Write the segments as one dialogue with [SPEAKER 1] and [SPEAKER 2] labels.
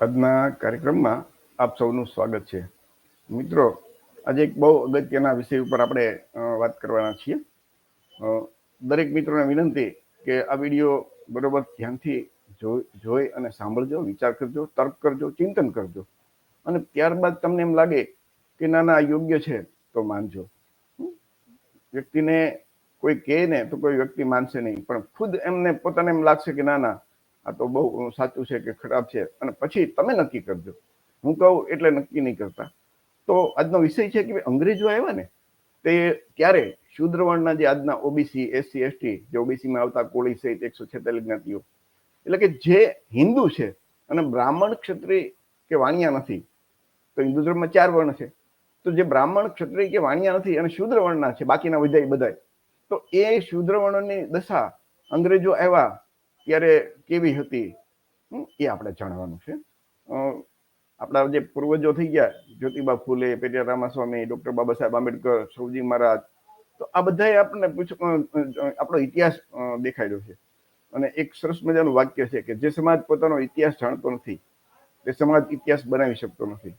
[SPEAKER 1] આજના કાર્યક્રમમાં આપ સૌનું સ્વાગત છે. મિત્રો, આજે એક બહુ અગત્યના વિષય ઉપર આપણે વાત કરવાના છીએ. દરેક મિત્રોને વિનંતી કે આ વીડિયો બરોબર ધ્યાનથી જોઈ અને સાંભળજો, વિચાર કરજો, તર્ક કરજો, ચિંતન કરજો. અને ત્યારબાદ તમને એમ લાગે કે ના ના યોગ્ય છે, તો માનજો? વ્યક્તિને કોઈ કહે ને તો કોઈ વ્યક્તિ માનશે નહીં. પણ ખુદ એમને પોતાને એમ લાગશે કે ના ના આ તો બહુ સાચું છે કે ખરાબ છે. અને પછી તમે નક્કી કરજો. હું કહું એટલે નક્કી નહીં કરતા. તો આજનો વિષય છે કે અંગ્રેજો આવ્યા ને, તે ત્યારે શૂદ્ર વર્ણના જે આજના ઓબીસી એસસી એસટી જે ઓબીસીમાં આવતા કોળી સહિત એકસો છેતાલીસ જ્ઞાતિઓ, એટલે કે જે હિન્દુ છે અને બ્રાહ્મણ ક્ષત્રિય કે વાણિયા નથી, તો હિન્દુ ધર્મમાં ચાર વર્ણ છે. તો જે બ્રાહ્મણ ક્ષત્રિય કે વાણિયા નથી અને શૂદ્ર વર્ણના છે, બાકીના બધા બધાય. તો એ શૂદ્ર વર્ણની દશા અંગ્રેજો આવ્યા ત્યારે કેવી હતી એ આપણે જાણવાનું છે. આપણા જે પૂર્વજો થઈ ગયા, જ્યોતિબા ફૂલે પેટિયા રામાસ્વામી, ડોક્ટર બાબા સાહેબ આંબેડકર સૌજી મહારાજ, તો આ બધાએ આપણને આપણો ઇતિહાસ દેખાડ્યો છે. અને એક સરસ મજાનું વાક્ય છે કે જે સમાજ પોતાનો ઇતિહાસ જાણતો નથી, તે સમાજ ઇતિહાસ બનાવી શકતો નથી.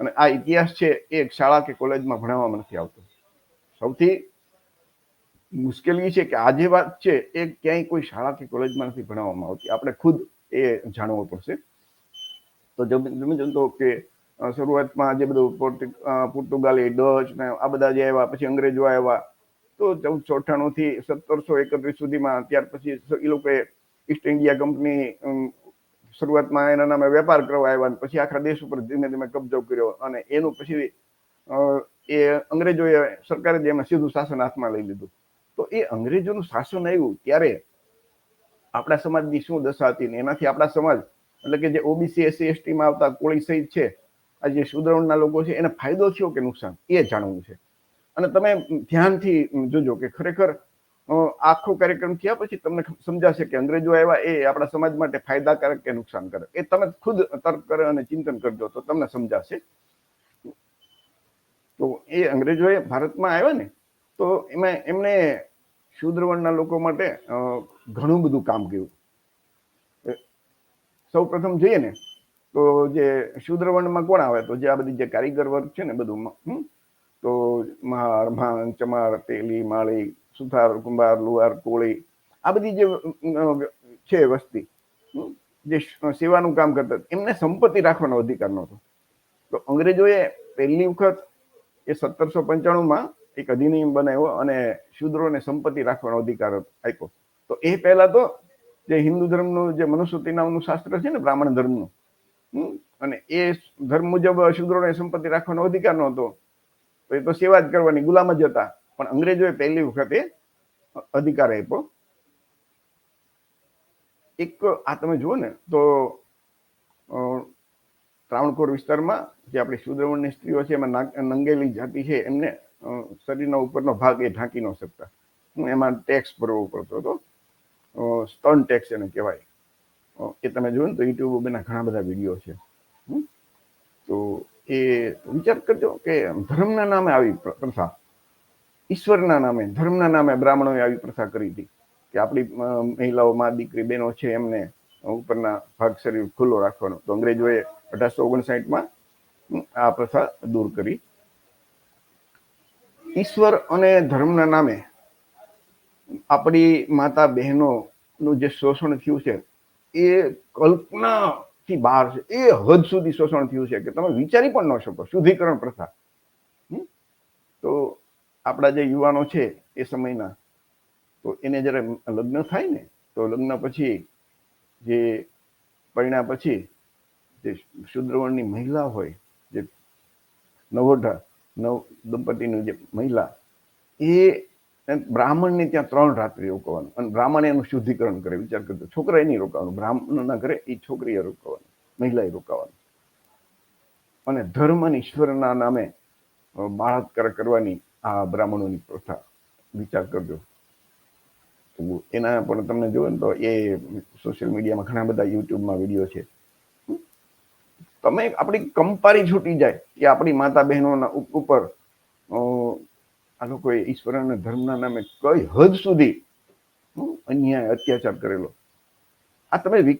[SPEAKER 1] અને આ ઇતિહાસ છે એ શાળા કે કોલેજમાં ભણાવવામાં નથી આવતો. સૌથી મુશ્કેલી છે કે આજે વાત છે, એ ક્યાંય કોઈ શાળા કે કોલેજમાં નથી ભણાવવામાં આવતી. આપણે ખુદ એ જાણવું પડશે. તો તમે જમતો કે શરૂઆતમાં જે બધું પોર્ટુ- પોર્ટુગાલી, ડચ ને આ બધા જે આવ્યા, પછી અંગ્રેજો આવ્યા, તો ચૌદસો અઠ્ઠાણું થી સત્તરસો એકત્રીસ સુધીમાં, ત્યાર પછી એ લોકોએ ઈસ્ટ ઇન્ડિયા કંપની શરૂઆતમાં એના નામે વેપાર કરવા આવ્યા પછી આખા દેશ ઉપર ધીમે ધીમે કબજો કર્યો અને એનું પછી એ અંગ્રેજોએ સરકારે જ એમાં સીધું શાસન હાથમાં લઈ લીધું. તો એ અંગ્રેજોનું શાસન આવ્યું ત્યારે આપણા સમાજની શું દશા હતી ને એનાથી આપણા સમાજ, એટલે કે જે ઓબીસી એસસી એસટીમાં આવતા કોળી સહિત છે, આ જે સુધરણના લોકો છે, એને ફાયદો થયો કે નુકસાન? એ જાણવું છે. અને તમે ધ્યાનથી જોજો કે ખરેખર આખો કાર્યક્રમ થયા પછી તમને સમજાશે કે અંગ્રેજો આવ્યા એ આપણા સમાજ માટે ફાયદાકારક કે નુકસાનકારક એ તમે ખુદ તર્ક કરે અને ચિંતન કરજો તો તમને સમજાશે. તો એ અંગ્રેજોએ ભારતમાં આવ્યા ને તો એમાં એમણે શુદ્રવર્ણના લોકો માટે ઘણું બધું કામ કર્યું. સૌ પ્રથમ જોઈએ ને, તો જે શૂદ્ર વર્ણમાં કોણ આવે? તો જે આ બધી જે કારીગર વર્ગ છે ને બધું તો મહાર ભાંગ, ચમાર, તેલી, માળી, સુથાર, કુંભાર, લુહાર, કોળી, આ બધી જે છે વસ્તી જે સેવાનું કામ કરતા, એમને સંપત્તિ રાખવાનો અધિકાર નહોતો. તો અંગ્રેજોએ પહેલી વખત એ સત્તરસો પંચાણુંમાં એક અધિનિયમ બનાવ્યો અને શુદ્રોને સંપત્તિ રાખવાનો અધિકાર આપ્યો. તો એ પહેલા તો જે હિન્દુ ધર્મનું જે મનુસ્મૃતિ નામનું શાસ્ત્ર છે ને બ્રાહ્મણ ધર્મનું અને એ ધર્મ મુજબ શુદ્રોને સંપત્તિ રાખવાનો અધિકાર નહોતો. તો એ તો સેવા જ કરવાની, ગુલામ જ હતા. પણ અંગ્રેજોએ પહેલી વખતે અધિકાર આપ્યો. એક આ તમે જુઓ ને, તો ત્રાવણકોર વિસ્તારમાં જે આપણી શુદ્રવણની સ્ત્રીઓ છે, એમાં નંગેલી જાતિ છે, એમને શરીરનો ઉપરનો ભાગ એ ઢાંકી ન શકતા. હું એમાં ટેક્સ ભરવો પડતો હતો. સ્ટન ટેક્સ એને કહેવાય. એ તમે જોયું ને તો યુટ્યુબ ઉપરના ઘણા બધા વીડિયો છે. તો એ વિચાર કરજો કે ધર્મના નામે આવી પ્રથા. ઈશ્વરના નામે, ધર્મના નામે બ્રાહ્મણોએ આવી પ્રથા કરી હતી. કે આપણી મહિલાઓ માં, દીકરી, બહેનો છે એમને ઉપરના ભાગ શરીર ખુલ્લો રાખવાનો. તો અંગ્રેજોએ અઢારસો ઓગણસાઠમાં આ પ્રથા દૂર કરી. ઈશ્વર અને ધર્મના નામે આપણી માતા બહેનોનું જે શોષણ થયું છે, એ કલ્પનાથી બહાર છે. એ હદ સુધી શોષણ થયું છે કે તમે વિચારી પણ ન શકો. શુદ્ધિકરણ પ્રથા. તો આપણા જે યુવાનો છે એ સમયના, તો એને જ્યારે લગ્ન થાય ને, તો લગ્ન પછી જે પરિણા પછી જે શુદ્રવણની મહિલા હોય, જે નવોઢા નવ દંપતીની જે મહિલા, એ બ્રાહ્મણને ત્યાં ત્રણ રાત્રિ રોકવાનું અને બ્રાહ્મણ એનું શુદ્ધિકરણ કરે. વિચાર કરજો, છોકરાએ નહીં રોકાવાનું, બ્રાહ્મણના ઘરે એ છોકરીએ રોકાવાનું, મહિલાએ રોકાવાનું. અને ધર્મ અને ઈશ્વરના નામે બાળાત્કાર કરવાની આ બ્રાહ્મણોની પ્રથા. વિચાર કરજો. એના પણ તમને જોવો ને તો એ સોશિયલ મીડિયામાં ઘણા બધા યુટ્યુબમાં વીડિયો છે? તમે આપણી કંપારી છૂટી જાય કે આપણી માતા બહેનોના ઉપ- ઉપર આ લોકોએ ઈશ્વર અને ધર્મના નામે કઈ હદ સુધી અન્યાય, અત્યાચાર કરેલો. આ તમે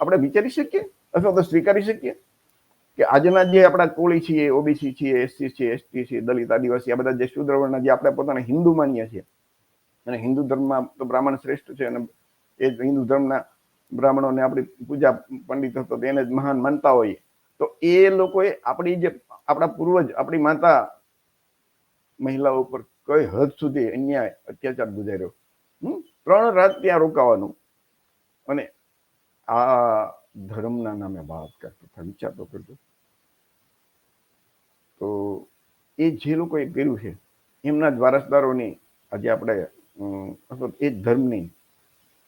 [SPEAKER 1] આપણે વિચારી શકીએ અથવા તો સ્વીકારી શકીએ કે આજના જે આપણા કોળી છીએ, ઓબીસી છીએ, એસસી છીએ, એસટી છીએ, દલિત, આદિવાસી, આ બધા જે શુદ્ર જે આપણે પોતાને હિન્દુ માનીએ છીએ. અને હિન્દુ ધર્મમાં તો બ્રાહ્મણ શ્રેષ્ઠ છે અને એ હિન્દુ ધર્મના બ્રાહ્મણોને આપણી પૂજા પંડિત હતો તો એને જ મહાન માનતા હોઈએ. તો એ લોકોએ આપણી જે આપણા પૂર્વજ, આપણી માતા મહિલાઓ ઉપર કઈ હદ સુધી અન્યાય, અત્યાચાર ગુજાર્યો. હમ? ત્રણ રાત ત્યાં રોકાવાનું. અને આ ધર્મના નામે બળાત્કાર પ્રથા વિચાર તો કરજો તો એ જે લોકોએ કર્યું છે, એમના જ વારસદારોની આજે આપણે અથવા એ ધર્મની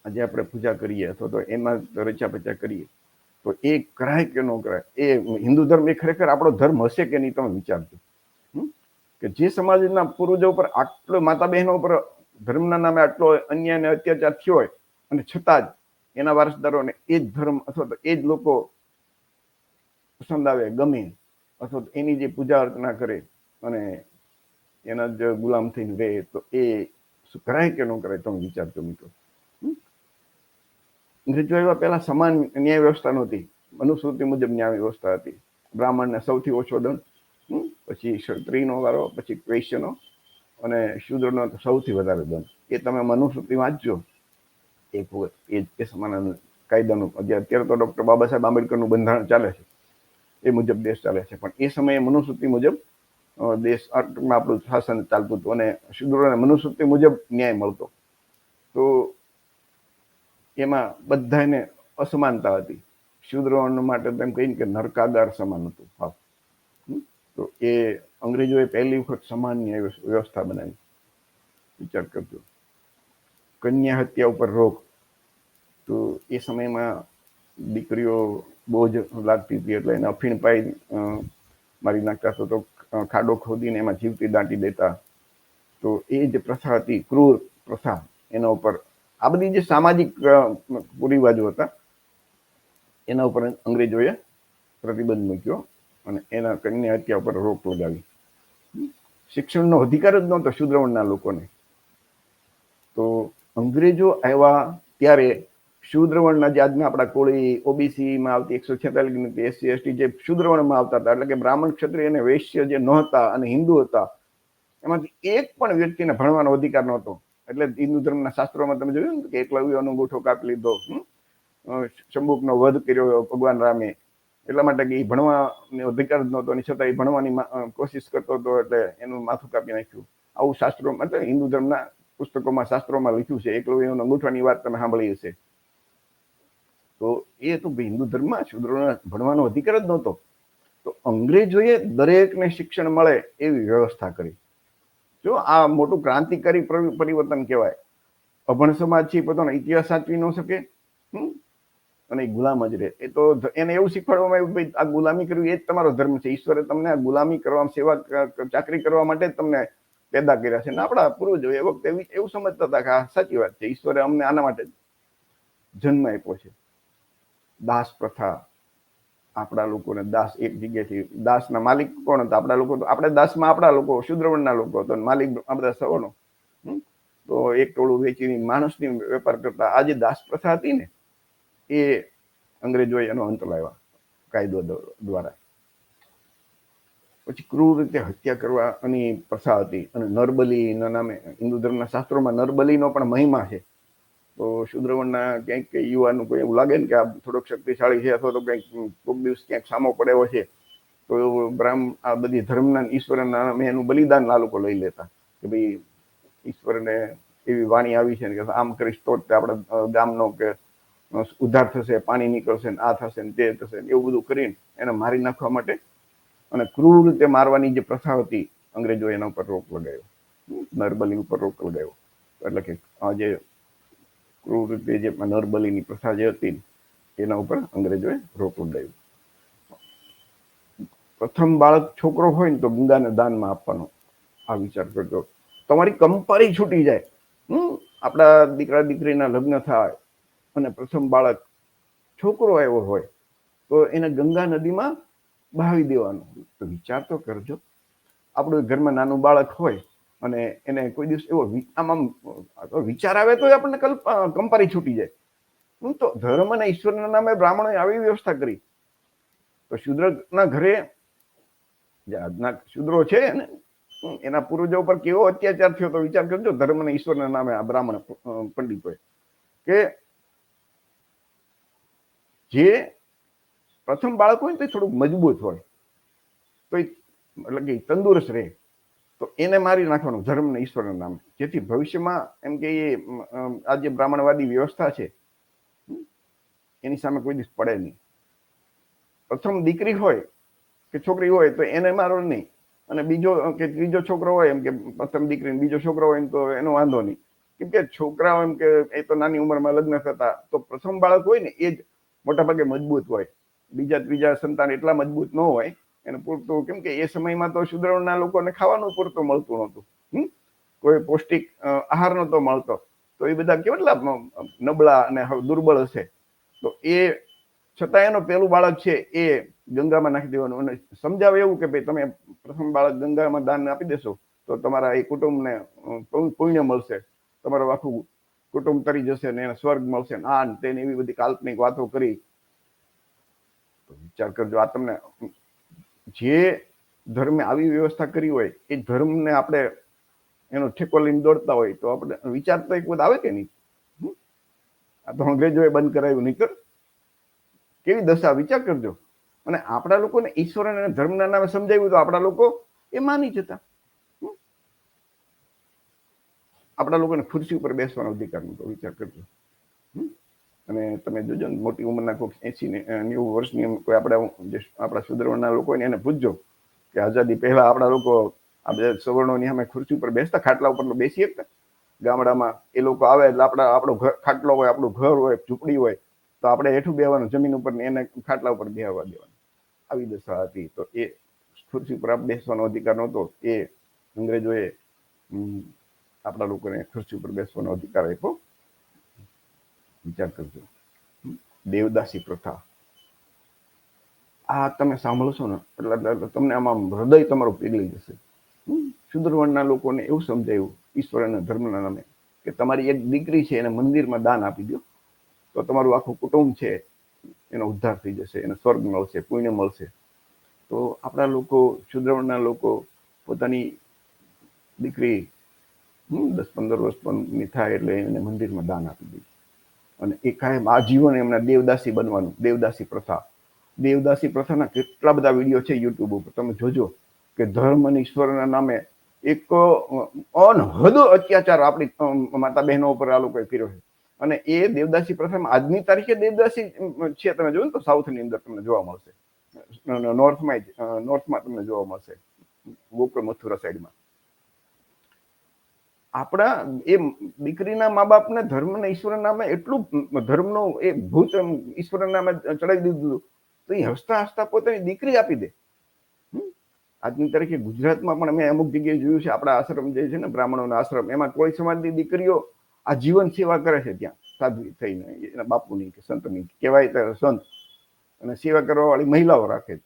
[SPEAKER 1] આજે આપણે પૂજા કરીએ, અથવા તો એમાં રચા પચા કરીએ. તો એ કરાય કે ન કરાય, એ હિન્દુ ધર્મ એ ખરેખર આપણો ધર્મ હશે કે નહીં તમે વિચારજો? કે જે સમાજના પૂર્વજો ઉપર આટલો માતા બહેનો ઉપર ધર્મના નામે આટલો અન્યાય અને અત્યાચાર થયો હોય, અને છતાં જ એના વારસદારોને એ જ ધર્મ અથવા તો એ જ લોકો પસંદ આવે, ગમે, અથવા તો એની જે પૂજા અર્ચના કરે અને એના જ ગુલામ થઈને રહે, તો એ કરાય કે ન કરાય તમે વિચારજો મિત્રો હમ? પહેલાં સમાન ન્યાય વ્યવસ્થા નહોતી. મનુસ્મૃતિ મુજબ ન્યાય વ્યવસ્થા હતી. બ્રાહ્મણને સૌથી ઓછો દંડ? પછી સ્ત્રીનો વારો, પછી ક્વેશ્ચનો અને શૂદ્રનો સૌથી વધારે દંડ. એ તમે મનુસ્મૃતિ વાંચજો. એક વખત એ એ સમાન કાયદાનું, અત્યારે તો ડૉક્ટર બાબા સાહેબ આંબેડકરનું બંધારણ ચાલે છે. એ મુજબ દેશ ચાલે છે. પણ એ સમયે મનુસ્મૃતિ મુજબ દેશ આપણું શાસન ચાલતું હતું અને શુદ્રોને મનુસ્મૃતિ મુજબ ન્યાય મળતો. તો એમાં બધાને અસમાનતા હતી. શૂદ્રો માટે તેમ કહીને કે નરકાદાર સમાન હતું. હા. તો એ અંગ્રેજોએ પહેલી વખત સમાનની વ્યવસ્થા બનાવી. વિચાર કરજો. કન્યા હત્યા ઉપર રોક. તો એ સમયમાં દીકરીઓ બહુ જ લાગતી હતી એટલે એને અફીણ પાઈ મારી નાખતા તો ખાડો ખોદીને એમાં જીવતી દાંટી દેતા. તો એ જે પ્રથા હતી. ક્રૂર પ્રથા એના ઉપર આ બધી જે સામાજિક કુરિવાજો હતા, એના ઉપર અંગ્રેજોએ પ્રતિબંધ મૂક્યો અને એના કન્યા હત્યા ઉપર રોક લગાવી શિક્ષણનો અધિકાર જ નહોતો શુદ્રવણના લોકોને. તો અંગ્રેજો આવ્યા ત્યારે શુદ્રવણના જે આજના આપણા કોળી ઓબીસીમાં આવતી એકસો છેતાલીસ એસસી, એસટી જે શુદ્રવણમાં આવતા હતા, એટલે કે બ્રાહ્મણ ક્ષત્રિય અને વૈશ્ય જે નહોતા અને હિન્દુ હતા, એમાંથી એક પણ વ્યક્તિને ભણવાનો અધિકાર નહોતો. એટલે હિન્દુ ધર્મના શાસ્ત્રોમાં તમે જોયું ને કે એકલવ્યનો અંગૂઠો કાપી લીધો શંબુકનો વધ કર્યો ભગવાન રામે. એટલા માટે કે એ ભણવાનો અધિકાર જ નહોતો અને છતાં એ ભણવાની કોશિશ કરતો હતો એટલે એનું માથું કાપી નાખ્યું. આવું શાસ્ત્રો એટલે હિન્દુ ધર્મના પુસ્તકોમાં શાસ્ત્રોમાં લખ્યું છે એકલવ્યનો અંગૂઠાની વાત તમે સાંભળી હશે. તો એ તો હિન્દુ ધર્મમાં શુદ્રોને ભણવાનો અધિકાર જ નહોતો. તો અંગ્રેજોએ દરેકને શિક્ષણ મળે એવી વ્યવસ્થા કરી. જો આ મોટું ક્રાંતિકારી પરિવર્તન કહેવાય, અભણ સમાજ છે પોતાનો ઇતિહાસ સાચવી ન શકે? અને ગુલામ જ રહે. એ તો એને એવું શીખવાડવામાં આવ્યું ભાઈ, આ ગુલામી કરવી એ જ તમારો ધર્મ છે. ઈશ્વરે તમને આ ગુલામી કરવા સેવા ચાકરી કરવા માટે તમને પેદા કર્યા છે. ને આપણા પૂર્વજો એ વખતે એવી- સમજતા હતા કે આ સાચી વાત છે. ઈશ્વરે અમને આના માટે જન્મ આપ્યો છે. દાસ પ્રથા આપણા લોકોને દાસ એક જગ્યાથી દાસના માલિક કોણ હતા? આપણા લોકો તો આપણે દાસમાં આપણા લોકો, શુદ્રવણના લોકો હતો માલિક આપણા સૌનો? તો એક ટોળું વેચીને માણસની વેપાર કરતા, આ જે દાસ પ્રથા હતી ને, એ અંગ્રેજોએ એનો અંત લાવ્યા, કાયદો દ્વારા. પછી ક્રૂર રીતે હત્યા કરવા અને પ્રથા હતી અને નરબલીના નામે હિન્દુ ધર્મના શાસ્ત્રોમાં નરબલીનો પણ મહિમા છે. તો શુદ્રવણના ક્યાંક યુવાનું કોઈ એવું લાગે ને કે આ થોડોક શક્તિશાળી છે અથવા તો કંઈક કોઈક દિવસ ક્યાંક સામો પડેલો છે, તો બ્રાહ્મ આ બધી ધર્મના ઈશ્વરના નામે એનું બલિદાન આ લોકો લઈ લેતા કે ભાઈ ઈશ્વરને એવી વાણી આવી છે ને કે આમ કરીશ તો જ આપણે ગામનો કે ઉદ્ધાર થશે, પાણી નીકળશે ને આ થશે ને તે થશે ને એવું બધું કરીને એને મારી નાખવા માટે અને ક્રૂર રીતે મારવાની જે પ્રથા હતી અંગ્રેજો એના ઉપર રોક લગાવ્યો. નરબલી ઉપર રોક લગાવ્યો. એટલે કે આ જે ક્રૂર રીતે જે નરબલીની પ્રથા જે હતી એના ઉપર અંગ્રેજોએ રોક લગાવ્યું પ્રથમ બાળક છોકરો હોય ને તો ગંગાને દાનમાં આપવાનો આ વિચાર કરજો. તમારી કંપારી છૂટી જાય. હમ, આપણા દીકરા દીકરીના લગ્ન થાય અને પ્રથમ બાળક છોકરો આવ્યો હોય, તો એને ગંગા નદીમાં બહાવી દેવાનું. તો વિચાર તો કરજો. આપણું ઘરમાં નાનું બાળક હોય અને એને કોઈ દિવસ એવો આમ આમ વિચાર આવે તો આપણને કલ્પ કંપારી છૂટી જાય. હું તો ધર્મ અને ઈશ્વરના નામે બ્રાહ્મણોએ આવી વ્યવસ્થા કરી. તો શુદ્રના ઘરે, જે આજના શૂદ્રો છે ને, એના પૂર્વજો ઉપર કેવો અત્યાચાર થયો તો વિચાર કરજો, ધર્મ અને ઈશ્વરના નામે આ બ્રાહ્મણ પંડિતોએ. કે જે પ્રથમ બાળક હોય ને તે થોડુંક મજબૂત હોય. તો એટલે કે તંદુરસ્ત રહે. તો એને મારી નાખવાનું ધર્મ ને ઈશ્વરના નામે. જેથી ભવિષ્યમાં એમ કે એ આ જે બ્રાહ્મણવાદી વ્યવસ્થા છે એની સામે કોઈ દિવસ પડે નહીં. પ્રથમ દીકરી હોય કે છોકરી હોય તો એને મારો નહીં. અને બીજો કે ત્રીજો છોકરો હોય એમ કે પ્રથમ દીકરી બીજો છોકરો હોય એમ તો એનો વાંધો નહીં. કેમ કે છોકરાઓ એમ કે એ તો નાની ઉંમરમાં લગ્ન થતા, તો પ્રથમ બાળક હોય ને એ જ મોટાભાગે મજબૂત હોય. બીજા ત્રીજા સંતાન એટલા મજબૂત ન હોય એને પૂરતું કેમ કે એ સમયમાં તો શુદ્રના લોકોને ખાવાનું પૂરતું મળતું નહોતું, હમ? કોઈ પૌષ્ટિક આહાર નહોતો મળતો. તો એ બધા કેટલા નબળા અને દુર્બળ હશે. તો એ છતાં એનો પેલું બાળક છે એ ગંગામાં નાખી દેવાનું. અને સમજાવે એવું કે ભાઈ તમે પ્રથમ બાળક ગંગામાં દાન આપી દેશો, તો તમારા એ કુટુંબને પુણ્ય- મળશે. તમારું આખું કુટુંબ તરી જશે ને એને સ્વર્ગ મળશે. ને આ તેને એવી બધી કાલ્પનિક વાતો કરી. વિચાર કરજો, આ તમને જે ધર્મે આવી વ્યવસ્થા કરી હોય, એ ધર્મને આપણે એનો ઠેકો લઈને દોડતા હોય, તો આપણે વિચાર તો એક વખત આવે કે નહીં? આ તો અંગ્રેજોએ બંધ કરાવ્યું નહીં કર. કેવી દશા? વિચાર કરજો. અને આપણા લોકોને ઈશ્વર અને ધર્મના નામે સમજાવ્યું તો આપણા લોકો એ માની જતા? આપણા લોકોને ખુરશી ઉપર બેસવાનો અધિકાર નતો વિચાર કરજો? અને તમે જોજો ને મોટી ઉંમરના કોઈ એસી નેવું વર્ષની કોઈ આપણા જે આપણા સુધરવણના લોકો હોય ને, એને પૂછજો કે આઝાદી પહેલા આપણા લોકો આ બધા સવર્ણોની સામે ખુરશી ઉપર બેસતા, ખાટલા ઉપર તો બેસી શકતા ગામડામાં એ લોકો આવે એટલે આપણા, આપણો ઘર ખાટલો હોય, આપણું ઘર હોય, ઝૂંપડી હોય, તો આપણે હેઠું બેવાનું જમીન ઉપર ને એને ખાટલા ઉપર બેહવા દેવાનું. આવી દશા હતી. તો એ ખુરશી ઉપર બેસવાનો અધિકાર નહોતો. એ અંગ્રેજોએ આપણા લોકોને ખુરશી ઉપર બેસવાનો અધિકાર આપ્યો. વિચાર કરજો. દેવદાસી પ્રથા. આ તમે સાંભળશો ને એટલે તમને આમાં હૃદય તમારું પીગળી જશે. હમ, શુદ્રવર્ણના લોકોને એવું સમજાયું ઈશ્વર અને ધર્મના નામે કે તમારી એક દીકરી છે એને મંદિરમાં દાન આપી દો. તો તમારું આખું કુટુંબ છે એનો ઉદ્ધાર થઈ જશે એને સ્વર્ગ મળશે પુણ્ય મળશે. તો આપણા લોકો સુદ્રવણના લોકો પોતાની દીકરી દસ પંદર વર્ષ પરની થાય એટલે એને મંદિરમાં દાન આપી દે. અને એ કાયમ આજીવન એમના દેવદાસી બનવાનું, દેવદાસી પ્રથા. દેવદાસી પ્રથાના કેટલા બધા વીડિયો છે યુટ્યુબ ઉપર. તમે જોજો કે ધર્મ અને ઈશ્વરના નામે એક અનહદ અત્યાચાર આપણી માતા બહેનો ઉપર આ લોકોએ કર્યો છે. અને એ દેવદાસી પ્રથામાં આજની તારીખે દેવદાસી છે. તમે જોયું તો સાઉથની અંદર તમને જોવા મળશે. નોર્થમાં નોર્થમાં તમને જોવા મળશે. ગોકુળ મથુરા સાઈડમાં આપણા એ દીકરીના મા બાપને ધર્મને ઈશ્વરના નામે એટલું ધર્મનો એ ભૂત ઈશ્વરના નામે ચડાવી દીધું તો એ હસતા હસતા પોતાની દીકરી આપી દે? આજની તારીખે ગુજરાતમાં પણ મેં અમુક જગ્યાએ જોયું છે, આપણા આશ્રમ જે છે ને, બ્રાહ્મણોના આશ્રમ, એમાં કોઈ સમાજની દીકરીઓ આ જીવન સેવા કરે છે ત્યાં, સાધ્વી થઈને, એના બાપુની કે સંતની, કહેવાય તો સંત, અને સેવા કરવાવાળી મહિલાઓ રાખે છે?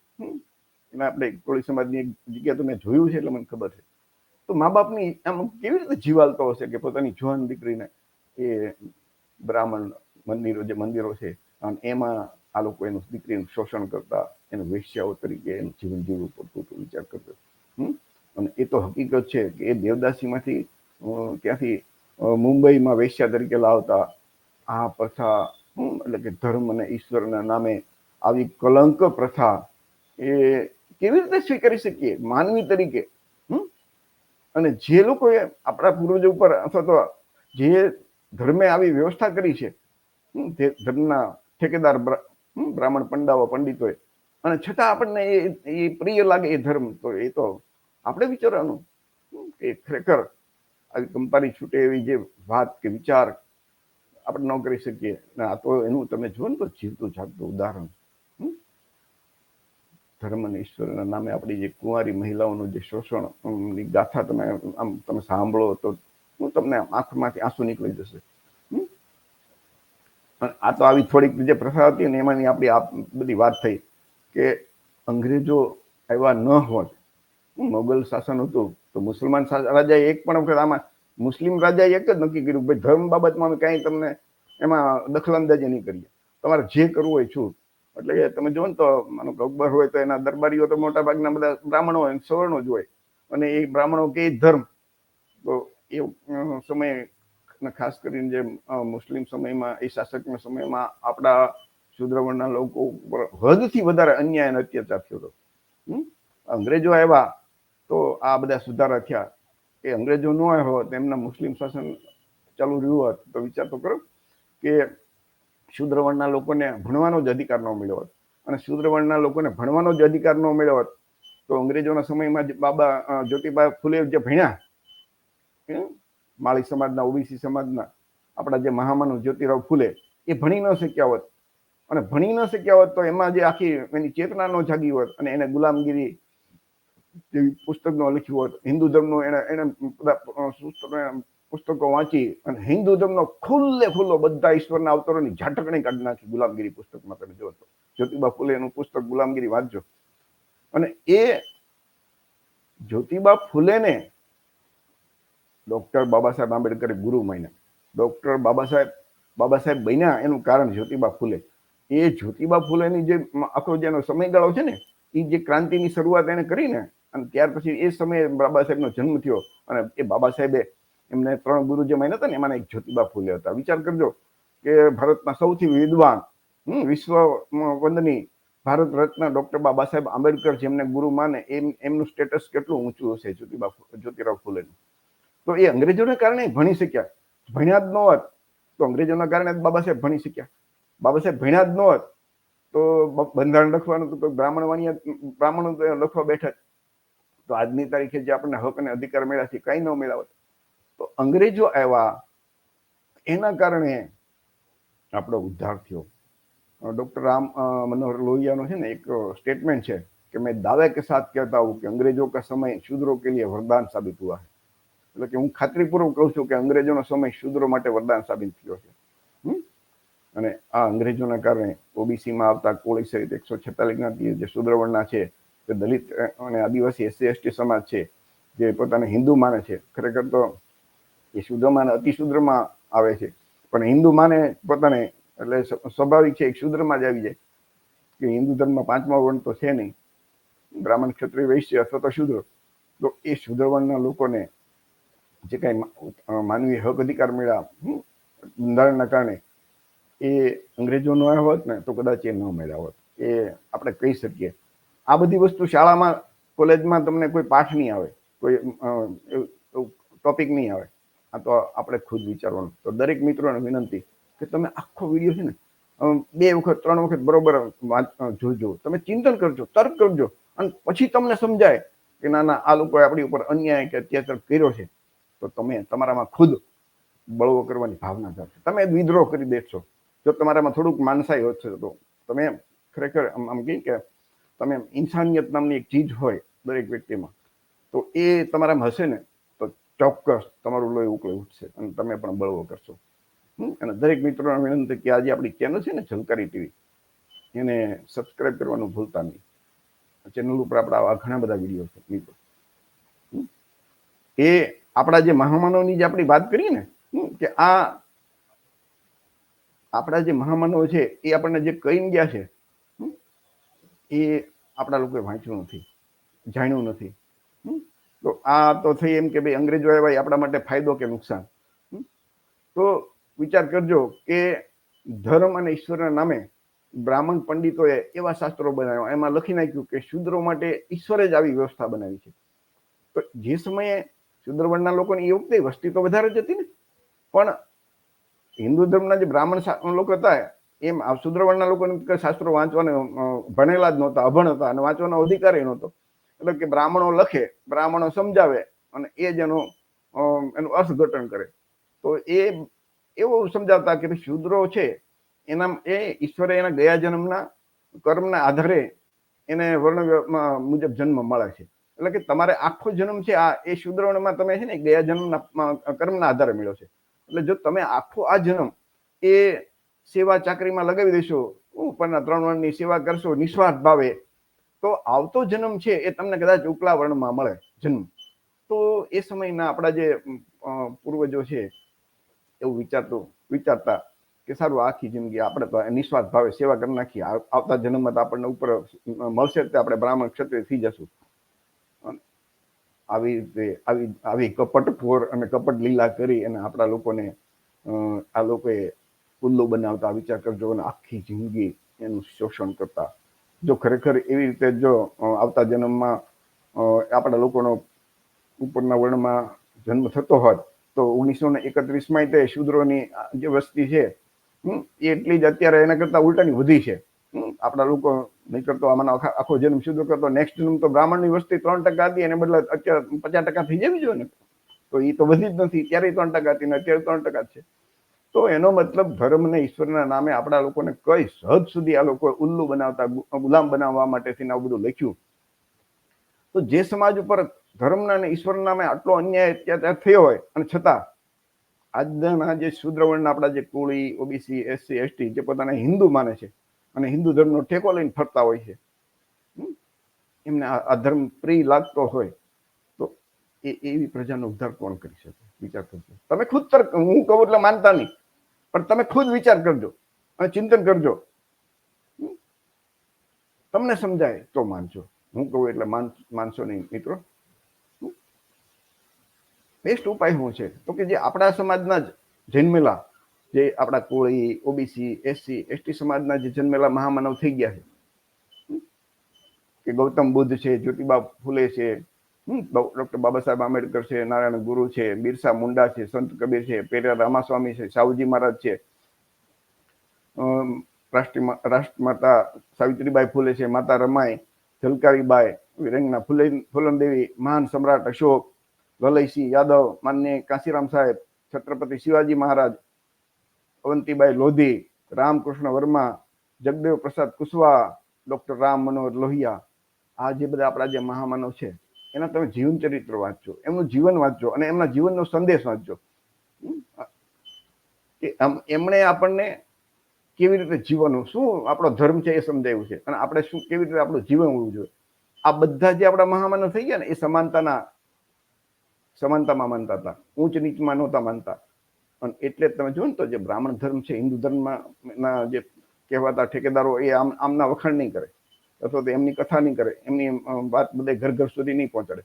[SPEAKER 1] એમાં આપણે કોળી સમાજની જગ્યા તો મેં જોયું છે એટલે મને ખબર છે તો મા બાપની આમ કેવી રીતે જીવાલતો હશે કે પોતાની જવાન દીકરીને એ બ્રાહ્મણ મંદિરો જે મંદિરો છે, અને એમાં આ લોકો એનું દીકરીનું શોષણ કરતા, એને વેશ્યાઓ તરીકે એનું જીવન જીવવું પડતું હતું, વિચાર કરતો? અને એ તો હકીકત છે કે એ દેવદાસીમાંથી ત્યાંથી મુંબઈમાં વેશ્યા તરીકે લાવતા આ પ્રથા એટલે કે ધર્મ અને ઈશ્વરના નામે આવી કલંક પ્રથા એ કેવી રીતે સ્વીકારી શકીએ માનવી તરીકે? અને જે લોકોએ આપણા પૂર્વજો ઉપર અથવા તો જે ધર્મે આવી વ્યવસ્થા કરી છે તે ધર્મના ઠેકેદાર બ્રા- હમ, બ્રાહ્મણ પંડાઓ પંડિતોએ અને છતાં આપણને એ એ પ્રિય લાગે એ ધર્મ તો એ તો આપણે વિચારવાનું કે ખરેખર આવી કંપારી છૂટે એવી જે વાત કે વિચાર આપણે ન કરી શકીએ આ તો એનું તમે જુઓ ને તો જીવતું જાગતું ઉદાહરણ? ધર્મ અને ઈશ્વરના નામે આપણી જે કુંવારી મહિલાઓનું જે શોષણ ગાથા તમે આમ તમે સાંભળો તો હું તમને આંખમાંથી આંસુ નીકળી જશે? અને આ તો આવી થોડીક જે પ્રથા હતી ને એમાંની આપણી આ બધી વાત થઈ કે અંગ્રેજો આવ્યા ન હોત મોગલ શાસન હતું, તો મુસલમાન રાજાએ એક પણ વખત આમાં મુસ્લિમ રાજાએ એક જ નક્કી કર્યું ભાઈ ધર્મ બાબતમાં અમે કાંઈ તમને એમાં દખલંદાજી નહીં કરીએ તમારે જે કરવું હોય છું એટલે કે તમે જુઓ ને તો માનો અકબર હોય તો એના દરબારીઓ તો મોટા ભાગના બધા બ્રાહ્મણો હોય સવર્ણો જ હોય. અને એ બ્રાહ્મણો કે ધર્મ. તો એ સમયે ખાસ કરીને જે મુસ્લિમ સમયમાં, એ શાસકના સમયમાં આપણા શુદ્રવર્ણના લોકો ઉપર હદથી વધારે અન્યાય અને અત્યાચાર થયો હતો? અંગ્રેજો આવ્યા તો આ બધા સુધારા થયા. એ અંગ્રેજો ન આવ્યા હોત એમના મુસ્લિમ શાસન ચાલુ રહ્યું હોત તો વિચાર તો કરો કે શુદ્રવર્ણના લોકોને ભણવાનો જ અધિકાર ન મળ્યો હોત અને શુદ્રવર્ણના લોકોને ભણવાનો જ અધિકાર ન મળ્યો હોત, તો અંગ્રેજોના સમયમાં બાબા જ્યોતિબા ફુલે જે ભણ્યા? માળી સમાજના, ઓબીસી સમાજના, આપણા જે મહામાનવ જ્યોતિરાવ ફૂલે, એ ભણી ન શક્યા હોત અને ભણી ન શક્યા હોત તો એમાં જે આખી એની ચેતના ન જાગી હોત અને એને ગુલામગીરી જેવી પુસ્તકનો લખ્યું હોત, હિન્દુ ધર્મનો એને એને બધા પુસ્તકો- પુસ્તકો વાંચી અને હિન્દુ ધર્મનો ખુલ્લે ખુલ્લો બધા ઈશ્વરના અવતરોની ઝાટકણી કાઢી નાખી ગુલામગીરી પુસ્તકમાં તમે જો તો. જ્યોતિબા ફૂલે પુસ્તક ગુલામગીરી વાંચજો. અને એ જ્યોતિબા ફુલેને ડોક્ટર બાબા સાહેબ આંબેડકરે ગુરુ માન્યા. ડોક્ટર બાબા સાહેબ બાબા સાહેબ બન્યા એનું કારણ જ્યોતિબા ફૂલે. એ જ્યોતિબા ફૂલેની જે આખો જેનો સમયગાળો છે ને એ જે ક્રાંતિની શરૂઆત એને કરીને, અને ત્યાર પછી એ સમયે બાબા સાહેબનો જન્મ થયો અને એ બાબા સાહેબે એમને ત્રણ ગુરુ જે માન્યા હતા ને એમાંના એક જ્યોતિબા ફૂલે હતા. વિચાર કરજો કે ભારતના સૌથી વિદ્વાન હમ, વિશ્વ વંદની ભારત રત્ન ડોક્ટર બાબા સાહેબ આંબેડકર જેમને ગુરુ માને એમ એમનું સ્ટેટસ કેટલું ઊંચું હશે જ્યોતિબા જ્યોતિરાવ ફૂલેનું? તો એ અંગ્રેજોને કારણે ભણી શક્યા. ભણ્યા જ ન હોત તો અંગ્રેજોના કારણે બાબા સાહેબ ભણી શક્યા. બાબા સાહેબ ભણ્યા જ ન હોત તો બંધારણ લખવાનું તો બ્રાહ્મણ વાણિયા બ્રાહ્મણો લખવા બેઠા તો આજની તારીખે જે આપણને હક અને અધિકાર મળ્યા છે કઈ ન મળ્યા હોત. તો અંગ્રેજો આવ્યા એના કારણે આપણો ઉદ્ધાર થયો ડોક્ટર રામ અ, મનોહર લોહિયાનો છે ને એક સ્ટેટમેન્ટ છે કે મેં દાવે કે સાથ કહેતા હું કે અંગ્રેજો का સમય શૂદ્રો કે लिए वरदान साबित हुआ है એટલે કે હું ખાતરીપૂર્વક કહું છું કે અંગ્રેજોનો સમય શૂદ્રો માટે વરદાન સાબિત થયો છે હમ? અને આ અંગ્રેજોના કારણે ઓબીસીમાં આવતા કોળી સહિત એકસો છેતાલીસ જ્ઞાતિ જે શૂદ્રવર્ણના છે તે દલિત અ, અને આદિવાસી એસસી એસટી સમાજ છે જે પોતાને હિન્દુ માને છે ખરેખર તો એ શુદ્રમાં અને અતિશુદ્રમાં આવે છે. પણ હિન્દુ માને પોતાને, એટલે સ્વાભાવિક છે એક શુદ્રમાં જ આવી જાય. કે હિન્દુ ધર્મમાં પાંચમા વર્ણ તો છે નહીં. બ્રાહ્મણ ક્ષત્રિય વૈશ્ય અથવા તો શુદ્ર. તો એ શુદ્ર વર્ણના લોકોને જે કાંઈ માનવીય હક અધિકાર મળ્યા બંધારણના કારણે એ અંગ્રેજો ન આવ્યા હોત ને, તો કદાચ એ ન મળ્યા હોત. એ આપણે કહી શકીએ. આ બધી વસ્તુ શાળામાં, કોલેજમાં તમને કોઈ પાઠ નહીં આવે. કોઈ ટોપિક નહીં આવે. આ તો આપણે ખુદ વિચારવાનું. તો દરેક મિત્રોને વિનંતી કે તમે આખો વીડિયો છે ને બે વખત, ત્રણ વખત બરોબર જોજો. તમે ચિંતન કરજો, તર્ક કરજો. અને પછી તમને સમજાય કે ના ના, આ લોકોએ આપણી ઉપર અન્યાય કે અત્યાચાર કર્યો છે. તો તમે તમારામાં ખુદ બળવો કરવાની ભાવના થશે તમે વિદ્રોહ કરી દેશો જો તમારામાં થોડુંક માનસાઈ હશે તો તમે ખરેખર આમ આમ કહી કે તમે ઇન્સાનિયત નામની એક ચીજ હોય દરેક વ્યક્તિમાં, તો એ તમારામાં હશે ને ચોક્કસ તમારું લોહી ઉકળી ઉઠશે અને તમે પણ બળવો કરશો. અને દરેક મિત્રોને વિનંતી કે આજે આપણી ચેનલ છે ને ઝલકારી ટીવી, એને સબસ્ક્રાઇબ કરવાનું ભૂલતા નહીં. ચેનલ ઉપર આપણા આવા ઘણા બધા વીડિયો છે, મિત્રો. એ આપણા જે મહામાનવની જે આપણી વાત કરીએ ને કે આ આપણા જે મહામાનવ છે, એ આપણને જે કહીને ગયા છે એ આપણા લોકોએ વાંચ્યું નથી, જાણ્યું નથી? તો આ તો થઈ એમ કે ભાઈ અંગ્રેજો આવ્યા આપણા માટે ફાયદો કે નુકસાન? તો વિચાર કરજો કે ધર્મ અને ઈશ્વરના નામે બ્રાહ્મણ પંડિતોએ એવા શાસ્ત્રો બનાવ્યા. એમાં લખી નાખ્યું કે શુદ્રો માટે ઈશ્વરે જ આવી વ્યવસ્થા બનાવી છે. તો જે સમયે શુદ્ર વર્ણના લોકોની એ વખતે વસ્તી તો વધારે જ હતી ને. પણ હિન્દુ ધર્મના જે બ્રાહ્મણ લોકો હતા, એમ આ વર્ણના લોકોને શાસ્ત્રો વાંચવાને ભણેલા જ નહોતા, અભણ હતા અને વાંચવાનો અધિકાર એ નહોતો. એટલે કે બ્રાહ્મણો લખે, બ્રાહ્મણો સમજાવે અને એ જ એનું એનું અર્થઘટન કરે. તો એ એવું સમજાવતા કે ભાઈ શુદ્રો છે એના એ ઈશ્વરે એના ગયા જન્મના કર્મના આધારે એને વર્ણ મુજબ જન્મ મળે છે. એટલે કે તમારે આખો જન્મ છે, આ, એ શુદ્રવર્ણમાં તમે છે ને ગયા જન્મના કર્મના આધારે મળ્યો છે. એટલે જો તમે આખો આ જન્મ એ સેવા ચાકરીમાં લગાવી દેશો, ઉપરના ત્રણ વર્ણની સેવા કરશો, નિસ્વાર્થ ભાવે તો આવતો જન્મ છે એ તમને કદાચ ઉપલા વર્ણમાં મળે, જન્મ. તો એ સમયના આપણા જે પૂર્વજો છે, એવું વિચારતું, વિચારતા કે સારું, આખી જિંદગી આપણે તો નિસ્વાર્થ ભાવે સેવા કરી નાખીએ. આવતા જન્મમાં તો આપણને ઉપર મળશે તે આપણે બ્રાહ્મણ ક્ષત્રિય થઈ જશું. આવી રીતે, આવી આવી કપટખોર અને કપટ લીલા કરી અને આપણા લોકોને આ લોકોએ કુલ્લો બનાવતા વિચાર કરજો અને આખી જિંદગી એનું શોષણ કરતા જો ખરેખર એવી રીતે જો આવતા જન્મમાં આપણા લોકોનો ઉપરના વર્ણમાં જન્મ થતો હોત, તો ઓગણીસો ને એકત્રીસમાં તે શૂદ્રોની જે વસ્તી છે એ એટલી જ અત્યારે એના કરતાં ઉલટાની વધી છે. આપણા લોકો નહીં કરતો આખા- આખો જન્મ શુદ્ર કરતો નેક્સ્ટ જન્મ તો બ્રાહ્મણની વસ્તી ત્રણ ટકા હતી, એને બદલે અત્યારે પચાસ ટકા થઈ જવી જોઈએ ને? તો એ તો વધી જ નથી ત્યારે ત્રણ ટકા હતી ને અત્યારે ત્રણ ટકા છે. તો એનો મતલબ ધર્મ ને ઈશ્વરના નામે આપણા લોકોને કઈ હદ સુધી આ લોકો ઉલ્લુ બનાવતા, ગુલામ બનાવવા માટેથી આવું બધું લખ્યું? તો જે સમાજ ઉપર ધર્મના અને ઈશ્વરના નામે આટલો અન્યાય અત્યાચાર થયો હોય, અને છતાં આજના જે શુદ્રવર્ણના આપણા જે કોળી, ઓબીસી, એસસી, એસટી જે પોતાને હિન્દુ માને છે, અને હિન્દુ ધર્મનો ઠેકો લઈને ફરતા હોય છે? એમને આ ધર્મ પ્રિય લાગતો હોય, તો એ એવી પ્રજાનો ઉદ્ધાર કોણ કરી શકે? વિચાર કરજો. તમે ખુદ તર્ક હું કહું એટલે માનતા નહીં. પણ તમે ખુદ વિચાર કરજો અને ચિંતન કરજો. તમને સમજાય તો માનજો. હું કહું એટલે માનશો નહીં, મિત્રો. બેસ્ટ ઉપાય શું છે? તો કે જે આપણા સમાજના જ જન્મેલા જે આપણા કોળી, ઓબીસી, એસસી, એસટી સમાજના જે જન્મેલા મહામાનવ થઈ ગયા છે. કે ગૌતમ બુદ્ધ છે, જ્યોતિબા ફૂલે છે ડોક્ટર બાબા સાહેબ આંબેડકર છે, નારાયણ ગુરુ છે, બિરસા મુંડા છે, સંત કબીર છે પેરિયા રામાસ્વામી છે, સાવજી મહારાજ છે. રાષ્ટ્રીય રાષ્ટ્રમાતા સાવિત્રીબાઈ ફૂલે છે, માતા રમાઈ ઝલકારીબાઈ વિરંગના ફૂલે, ફૂલનદેવી, મહાન સમ્રાટ અશોક લલયસિંહ યાદવ, માન્ય કાશીરામ સાહેબ, છત્રપતિ શિવાજી મહારાજ, અવંતીબાઈ લોધી, રામકૃષ્ણ વર્મા, જગદેવ પ્રસાદ કુશવાહા, ડોક્ટર રામ મનોહર લોહિયા. આ જે બધા આપણા જે મહામાનવ છે. એના તમે જીવન ચરિત્ર વાંચજો, એમનું જીવન વાંચજો અને એમના જીવનનો સંદેશ વાંચજો. કે એમણે આપણને કેવી રીતે જીવવાનું, શું આપણો ધર્મ છે એ સમજાવ્યું છે અને આપણે શું કેવી રીતે આપણું જીવન હોવું જોઈએ. આ બધા જે આપણા મહામાનવ થઈ ગયા ને, એ સમાનતાના, સમાનતામાં માનતા હતા, ઊંચ નીચમાં નહોતા માનતા. અને એટલે તમે જુઓ ને તો જે બ્રાહ્મણ ધર્મ છે, હિન્દુ ધર્મમાં જે કહેવાતા ઠેકેદારો, એ આમ, આમના વખાણ નહીં કરે. અથવા તો એમની કથા નહીં કરે, એમની વાત બધે ઘર ઘર સુધી નહીં પહોંચાડે.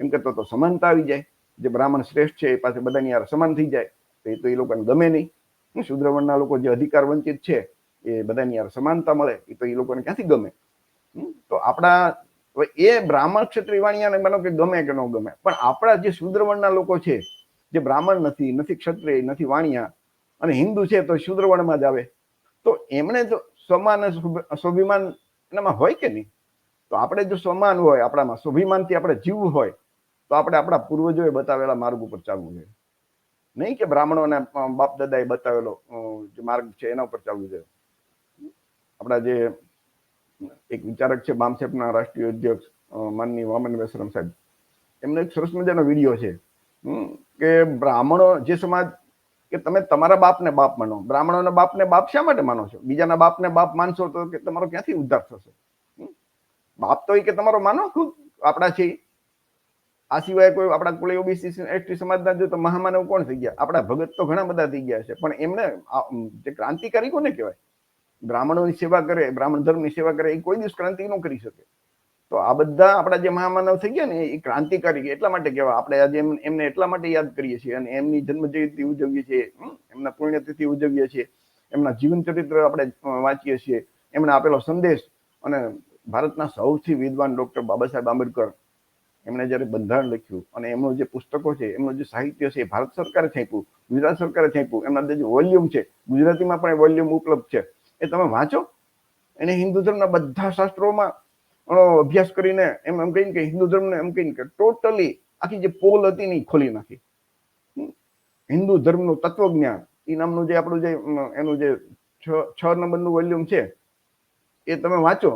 [SPEAKER 1] એમ કરતો તો સમાનતા આવી જાય. જે બ્રાહ્મણ શ્રેષ્ઠ છે, એ પાસે બધાની યાર સમાન થઈ જાય. તો એ તો એ લોકોને ગમે નહીં. શુદ્રવણના લોકો જે અધિકાર વંચિત છે, એ બધાની યાર સમાનતા મળે. એ તો એ લોકોને ક્યાંથી ગમે? તો આપણા એ બ્રાહ્મણ ક્ષત્રિય વાણિયાને માનો કે ગમે કે ન ગમે. પણ આપણા જે શુદ્રવણના લોકો છે, જે બ્રાહ્મણ નથી નથી ક્ષત્રિય, નથી વાણિયા અને હિન્દુ છે, તો શુદ્રવણમાં જ આવે. તો એમણે જો સમાન સ્વાભિમાન એનામાં હોય કે નહીં? તો આપણે જો સમાન હોય, આપણામાં સ્વાભિમાનથી આપણે જીવવું હોય, તો આપણે આપણા પૂર્વજોએ બતાવેલા માર્ગ ઉપર ચાલવું જોઈએ. નહીં કે બ્રાહ્મણોના બાપ દાદાએ બતાવેલો જે માર્ગ છે એના ઉપર ચાલવું જોઈએ. આપણા જે એક વિચારક છે, બામસેપના રાષ્ટ્રીય અધ્યક્ષ માનની વામન વેસરમ સાહેબ, એમનો એક સરસ મજાનો વીડિયો છે કે બ્રાહ્મણો, જે સમાજ કે તમે તમારા બાપને બાપ માનો. બ્રાહ્મણોના બાપને બાપ શા માટે માનો છો? બીજાના બાપને બાપ માનશો તો કે તમારો ક્યાંથી ઉદ્ધાર થશે? બાપ તો એ કે તમારો માનો? ખુદ આપણા છે. આ સિવાય કોઈ આપણા કુલ ઓબીસી એસટી સમાજના જો તો મહામાનવ કોણ થઈ ગયા? આપણા ભગત તો ઘણા બધા થઈ ગયા છે. પણ એમને જે ક્રાંતિકારી કોને કહેવાય? બ્રાહ્મણોની સેવા કરે, બ્રાહ્મણ ધર્મની સેવા કરે, એ કોઈ દિવસ ક્રાંતિ ન કરી શકે. તો આ બધા આપણા જે મહામાનવ થઈ ગયા ને, એ ક્રાંતિકારી એટલા માટે કહેવાય. આપણે આજે એમને એટલા માટે યાદ કરીએ છીએ અને એમની જન્મજયંતિ ઉજવીએ છીએ. એમના પુણ્યતિથિ ઉજવીએ છીએ. એમના જીવન ચરિત્ર આપણે વાંચીએ છીએ. એમણે આપેલો સંદેશ અને ભારતના સૌથી વિદ્વાન ડોક્ટર બાબા સાહેબ આંબેડકર એમણે જ્યારે બંધારણ લખ્યું અને એમનું જે પુસ્તકો છે, એમનું જે સાહિત્ય છે એ ભારત સરકારે છાપ્યું, ગુજરાત સરકારે છાપ્યું. એમના જે વોલ્યુમ છે, ગુજરાતીમાં પણ વોલ્યુમ ઉપલબ્ધ છે. એ તમે વાંચો. એને હિન્દુ ધર્મના બધા શાસ્ત્રોમાં અભ્યાસ કરીને એમ એમ કહીને કે હિન્દુ ધર્મને એમ કહીને કે ટોટલી આખી જે પોલ હતી ને ખોલી નાખી. હિન્દુ ધર્મનું તત્વજ્ઞાન એ નામનું જે આપણું જે એનું જે છ નંબરનું વોલ્યુમ છે, એ તમે વાંચો,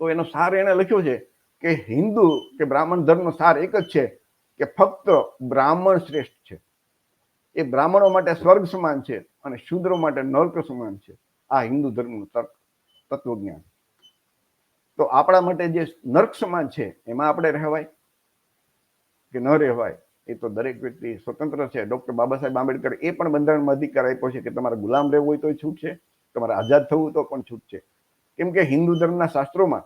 [SPEAKER 1] તો એનો સાર એને લખ્યો છે કે હિન્દુ, કે બ્રાહ્મણ ધર્મનો સાર એક જ છે કે ફક્ત બ્રાહ્મણ શ્રેષ્ઠ છે. એ બ્રાહ્મણો માટે સ્વર્ગ સમાન છે અને શૂદ્રો માટે નર્ક સમાન છે. આ હિન્દુ ધર્મનું તત્વ, તત્વજ્ઞાન. તો આપણા માટે જે નર્ક સમાજ છે, એમાં આપણે રહેવાય કે ન રહેવાય, એ તો દરેક વ્યક્તિ સ્વતંત્ર છે. ડોક્ટર બાબા સાહેબ આંબેડકર એ પણ બંધારણમાં અધિકાર આપ્યો છે કે તમારે ગુલામ રહેવું હોય તો છૂટ છે, તમારે આઝાદ થવું તો પણ છૂટ છે. કેમ કે હિન્દુ ધર્મના શાસ્ત્રોમાં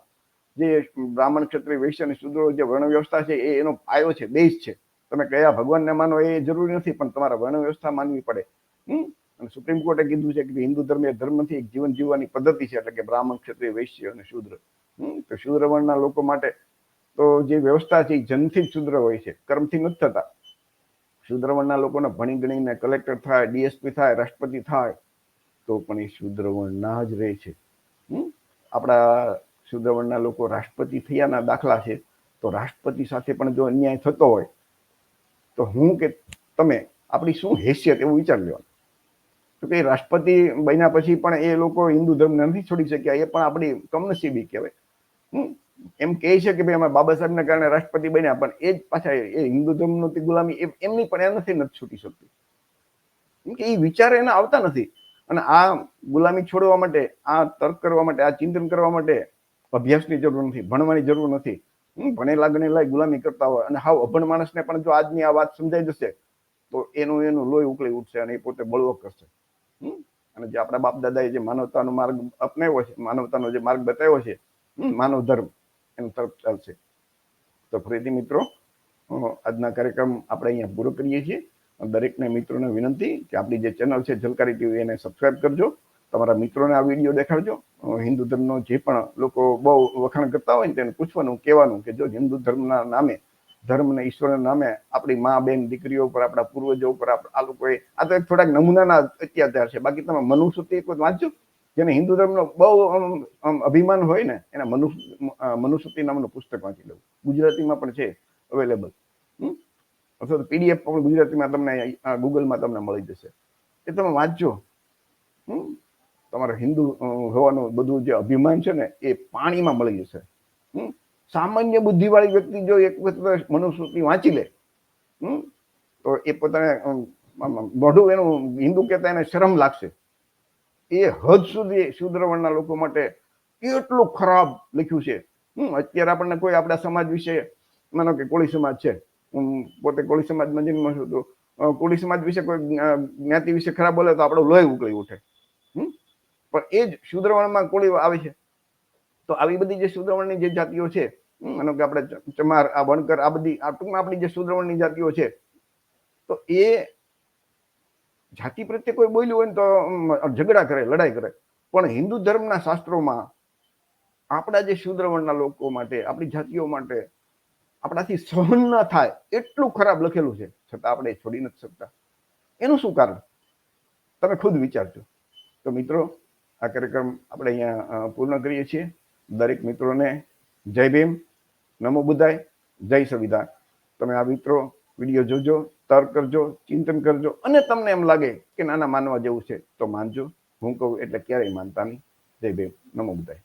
[SPEAKER 1] જે બ્રાહ્મણ ક્ષત્રિય, વૈશ્ય અને શુદ્રો જે વર્ણ વ્યવસ્થા છે, એ એનો પાયો છે બેઝ છે. તમે કયા ભગવાનને માનો એ જરૂરી નથી, પણ તમારે વર્ણ વ્યવસ્થા માનવી પડે. હમ? અને સુપ્રીમ કોર્ટે કીધું છે કે હિન્દુ ધર્મ એ ધર્મ નથી એક જીવન જીવવાની પદ્ધતિ છે, એટલે કે બ્રાહ્મણ, ક્ષત્રિય, વૈશ્ય અને શૂદ્ર. તો શૂદ્ર વર્ણના લોકો માટે તો જે વ્યવસ્થા છે એ જન્મથી જ શુદ્ર હોય છે. કર્મથી નથી થતા. શુદ્ર વર્ણના લોકોને ભણી ગણીને કલેક્ટર થાય, ડીએસપી થાય, રાષ્ટ્રપતિ થાય, તો પણ એ શુદ્ર વર્ણના જ રહે છે. આપણા શુદ્ર વર્ણના લોકો રાષ્ટ્રપતિ થયાના દાખલા છે, તો રાષ્ટ્રપતિ સાથે પણ જો અન્યાય થતો હોય, તો હું કે તમે, આપણી શું હેસિયત એવું વિચાર લેવાનું? તો કે રાષ્ટ્રપતિ બન્યા પછી પણ એ લોકો હિન્દુ ધર્મને નથી છોડી શક્યા, એ પણ આપણી કમનસીબી કહેવાય. એમ કહે છે કે ભાઈ અમે બાબા સાહેબને કારણે રાષ્ટ્રપતિ બન્યા, પણ એ જ પાછા એ હિન્દુ ધર્મનો ગુલામી એમની પણ એ નથી નથી છૂટી શકતી. કે એ વિચાર એના આવતા નથી. અને આ ગુલામી છોડવા માટે, આ તર્ક કરવા માટે, આ ચિંતન કરવા માટે અભ્યાસની જરૂર નથી, ભણવાની જરૂર નથી. ભણેલા ગણેલા ગુલામી કરતા હોય. અને હાવ અભણ માણસને પણ જો આજની આ વાત સમજાઈ જશે, તો એનું એનું લોહી ઉકળી ઉઠશે અને એ પોતે બળવો કરશે? અને જે આપણા બાપ દાદાએ જે માનવતાનો માર્ગ અપનાવ્યો છે, માનવતાનો જે માર્ગ બતાવ્યો છે માનવ ધર્મ એનું તરફ ચાલશે. તો ફરીથી મિત્રો આજના કાર્યક્રમ આપણે અહીંયા પૂરો કરીએ છીએ. દરેકને મિત્રોને વિનંતી કે આપણી જે ચેનલ છે ઝલકારી ટીવી, એને સબસ્ક્રાઇબ કરજો. તમારા મિત્રોને આ વીડિયો દેખાડજો. હિન્દુ ધર્મનો જે પણ લોકો બહુ વખાણ કરતા હોય ને તેને પૂછવાનું, કહેવાનું કે જો હિન્દુ ધર્મના નામે ધર્મ ને ઈશ્વરના નામે આપણી મા, બેન, દીકરીઓ ઉપર આપણા પૂર્વજો ઉપર આ લોકોએ આ તો થોડાક નમૂનાના અત્યાચાર છે. બાકી તમે મનુષ્ય એક વખત વાંચજો. જેને હિન્દુ ધર્મનો બહુ અભિમાન હોય ને, એના મનુ મનુસ્મૃતિ નામનું પુસ્તક વાંચી લેવું ગુજરાતીમાં પણ છે અવેલેબલ અથવા તો પીડીએફ પણ ગુજરાતીમાં તમને ગૂગલમાં તમને મળી જશે. એ તમે વાંચજો? તમારે હિન્દુ હોવાનું બધું જે અભિમાન છે ને, એ પાણીમાં મળી જશે? સામાન્ય બુદ્ધિવાળી વ્યક્તિ જો એક વખત મનુસ્મૃતિ વાંચી લે? તો એ પોતાને મોઢું એનું હિન્દુ કહેતા એને શરમ લાગશે. એ હદ સુધી શુદ્રવણના લોકો માટે કેટલું ખરાબ લખ્યું છે. હમ, અત્યારે આપણને કોઈ આપણા સમાજ વિશે માનો કે કોળી સમાજ છે. હું પોતે કોળી સમાજમાં જન્મ છું તો કોળી સમાજ વિશે કોઈ જ્ઞાતિ વિશે ખરાબ બોલે તો આપણું લોહી ઉકળી ઉઠે. હમ, પણ એ જ શૂદ્ર કોળી આવે છે. તો આવી બધી જે શૂદ્ર વર્ણની જે જાતિઓ છે માનો કે આપણે ચમાર, આ વણકર, આ બધી, આ ટૂંકમાં આપણી જે શૂદ્ર વર્ણની જાતિઓ છે, તો એ જાતિ પ્રત્યે કોઈ બોલ્યું હોય ને તો ઝઘડા કરે, લડાઈ કરે. પણ હિન્દુ ધર્મના શાસ્ત્રોમાં આપણા જે શૂદ્ર લોકો માટે, આપણી જાતિઓ માટે આપણાથી સહન ન થાય એટલું ખરાબ લખેલું છે. છતાં આપણે છોડી નથી શકતા. એનું શું કારણ? તમે ખુદ વિચારજો. તો મિત્રો, આ કાર્યક્રમ આપણે અહીંયા પૂર્ણ કરીએ છીએ. દરેક મિત્રોને જય ભીમ. નમો બુદ્ધાય જય સંવિધાન. તમે આ મિત્રો વીડિયો જોજો. તર્ક કરજો, ચિંતન કરજો. અને તમને એમ લાગે કે નાના માનવા જેવું છે, તો માનજો. હું કહું એટલે ક્યારેય માનતા નહીં. જય ભીમ. નમો બુદ્ધાય.